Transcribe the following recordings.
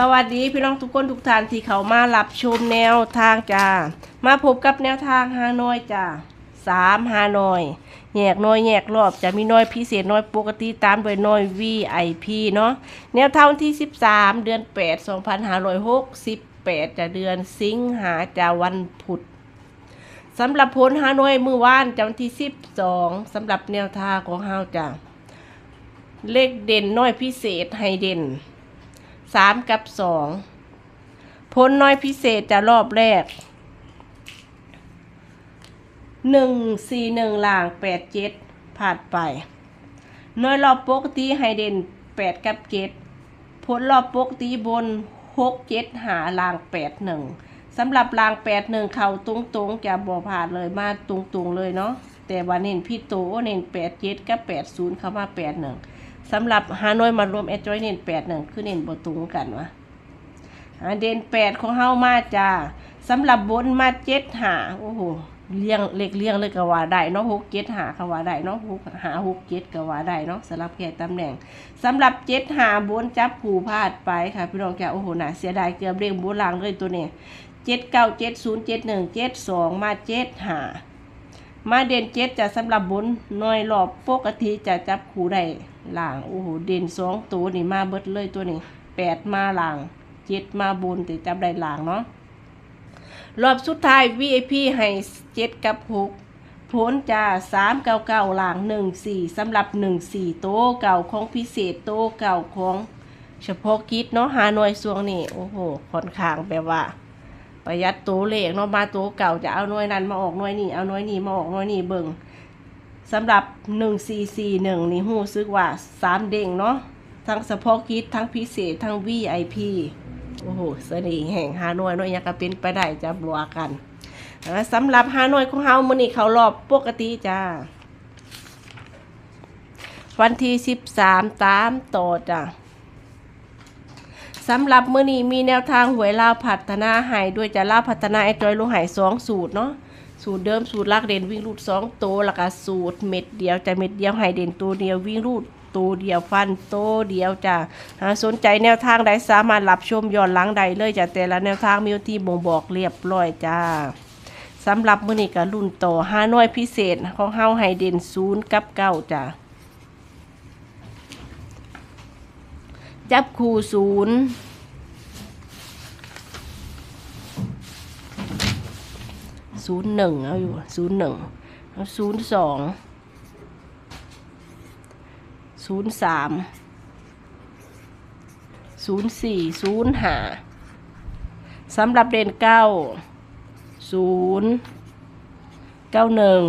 สวัสดีพี่น้องทุกคนทุกท่านที่เขามารับชมแนวทางจ้า มาพบกับแนวทางฮานอยจ้าสามฮานอยแยกน้อยแยกรอบจะมีน้อยพิเศษน้อยปกติตามโดยน้อย VIP เนาะแนวทางวันที่ 13 เดือน 8 2568 จะเดือนสิงหาจะวันพุธสำหรับผลฮานอยมือว่านจะวันที่ 12สำหรับแนวทางของเฮาจ้าเลขเด่นน้อยพิเศษให้เด่น สามกับสองพ้นน้อยพิเศษจะรอบแรกหนึ่งสี่หนึ่งล่างแปดเจ็ดผ่านไปน้อยรอบปกติให้เดนแปดกับเจ็ดพ้นรอบปกติบนหกเจ็ดหาล่างแปดหนึ่งสำหรับล่างแปดหนึ่งเข่าตรงตรงๆจะบอผ่านเลยมาตรงตรงๆเลยเนาะแต่ว่าเน้นพี่โตเน้นแปดเจ็ดกับแปดศูนย์เข้ามาแปดหนึ่ง สำหรับฮานอยมารวมแอดจอยเน้นแปดหนึ่งคือเน้นบตุงกันวะเด่นแปดของเฮามาจ้าสำหรับบนมาเจ็ดหาโอ้โหเลี้ยงเล็กเลี้ยงเลยกว่าได้เนาะหกเจ็ดหากว่าได้เนาะหกหาหกเจ็ดกว่าได้เนาะสำหรับแก่ตำแหน่งสำหรับเจ็ดหาบนจับผูพลาดไปค่ะพี่น้องแกโอ้โหน่าเสียดายเกือบเรียงบนล่างเลยตัวนี้เจ็ดเก้าเจ็ดศูนย์เจ็ดหนึ่งเจ็ดสองมาเจ็ดหา มาเด่นเจ็ดจะสำหรับบนน้อยรอบปกติจะจับคู่ได้หลางโอ้โหเด่นสองตัวนี่มาเบิดเลยตัวนี้แปดมาหลางเจ็ดมาบนแต่จับได้ล่างเนาะรอบสุดท้าย VIP ให้เจ็ดกับหกผลจะสามเก้าเก้าล่างหนึ่งสี่สำหรับหนึ่งสี่โต๊ะเก่าของพิเศษโต๊ะเก่าของเฉพาะกิจเนาะหาหน่วยสวงนี่โอ้โหค่อนข้างแบบว่า ประหยัดตัวเลขเนาะมาตัวเก่าจะเอาหน่วยนั้นมาออกหน่วยนี้เอาหน่วยนี้มาออกหน่วยนี้เบิ่งสำหรับ 1441 นี่ฮู้ซึกว่า 3 เด้งเนาะทั้งเฉพาะกิจทั้งพิเศษ ทั้ง VIP โอ้โหเสน่ห์แห่งฮานอยเนาะยังก็เป็นไปได้จะบัวกันสำหรับฮานอยของเฮามื้อนี้เขารอบปกติจ้า วันที่ 13 ตามต่อจ้า สำหรับมื้อนี้มีแนวทางหวยลาวพัฒนาหายด้วยจะลาวพัฒนาไอจอยลงใหายสองสูตรเนาะสูตรเดิมสูตรลักเด่นวิ่งรูดสองตัวแล้วก็สูตรเม็ดเดียวจะเม็ดเดียวหายเด่นตัวเดียววิ่งรูดตัวเดียวฟันโตเดียวจ้ะหาสนใจแนวทางใดสามารถรับชมย้อนหลังใดเลยจ้ะแต่ละแนวทางมีวันที่บ่งบอกเรียบร้อยจ้าสำหรับมื้อนี้ก็รุ่นต่อห้าน้อยพิเศษของเฮาให้เด่นศูนย์กับเก้าจ้ะ จับคู่ศูนย์ศูนย์หนึ่งเอาอยู่ศูนย์หนึ่งเอาศูนย์สองศูนย์สามศูนย์สี่ศูนย์ห้าสำหรับเด่นเก้าศูนย์เก้าหนึ่ง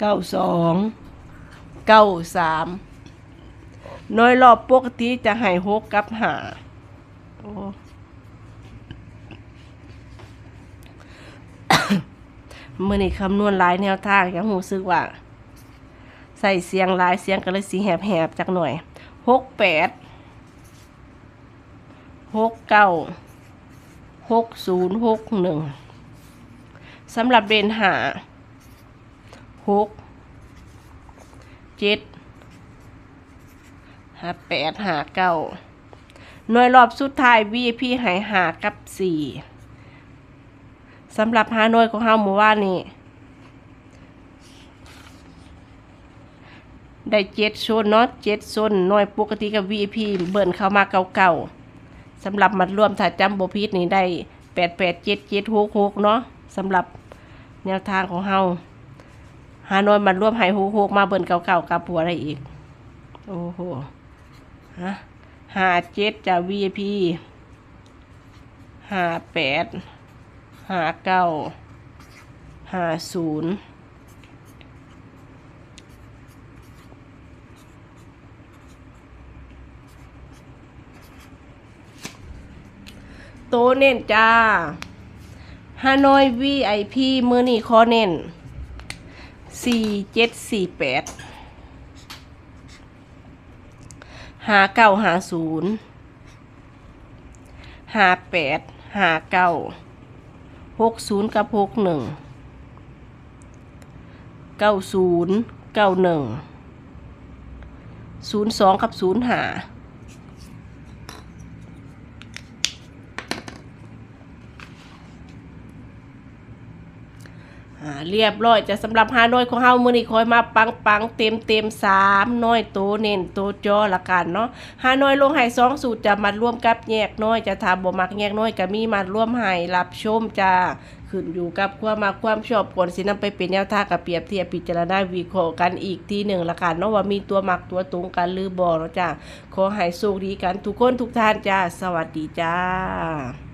เก้าสองเก้าสาม น้อยรอบปกติจะให้หกกับหาโอ้มื่อนี้คำนวณหลายแนวทางยังหูซึกว่า ใส่เสียงหลายเสียงก็เลยสีแหบๆจักหน่อยหกแปดหกเก้าหกศูนย์หกหนึ่งสำหรับเดนหาหกเจ็ด หาแปดหาเก้าหน่วยรอบสุดท้าย VIP หายหากับสี่สำหรับฮานอยของเฮาหมู่ว่านนี่ได้เจ็ดโซนเนาะเจ็ดโซนน้อยปกติกับ VIP เบิ่นเข้ามาเก่าๆสำหรับมัดรวมถ้าจำโบ่ผิดนี่ได้แปดแปดเจ็ดเจ็ดหกหกเนาะสำหรับแนวทางของเฮาฮานอยมัดร่วมให้หกหกมาเบิ่นเก่าๆกับผัวอะได้อีก โอ้โห ฮะห้าเจ็ดจาก VIP ห้าแปดห้าเก้าห้าศูนย์โตเน้นจ้าฮานอย VIP มือนี่คอเน้นสี่เจ็ดสี่แปด ห้าเก้าห้าศูนย์ห้าแปดห้าเก้าหกศูนย์กับหกหนึ่งเก้าศูนย์เก้าหนึ่งศูนย์สองกับศูนย์หา อ่าเรียบร้อยจะสำหรับฮานอยของเฮามื้อนี้คอยมาปังปังเต็มเต็มสามน้อยโตเน้นโตจอละกันเนาะฮานอยลงให้สองสูตรจะมาร่วมกับแยกน้อยจะทาบ่มักแยกน้อยก็มีมาร่วมให้รับชมจ้าขึ้นอยู่กับความมาความชอบก่อนสินำไปเป็นแนวทางกับเปรียบเทียบพิจารณาวิเคราะห์กันอีกทีหนึ่งละกันเนาะว่ามีตัวหมักตัวตรงกันหรือบ่เนาะจ้าขอให้โชคดีกันทุกคนทุกท่านจ้าสวัสดีจ้า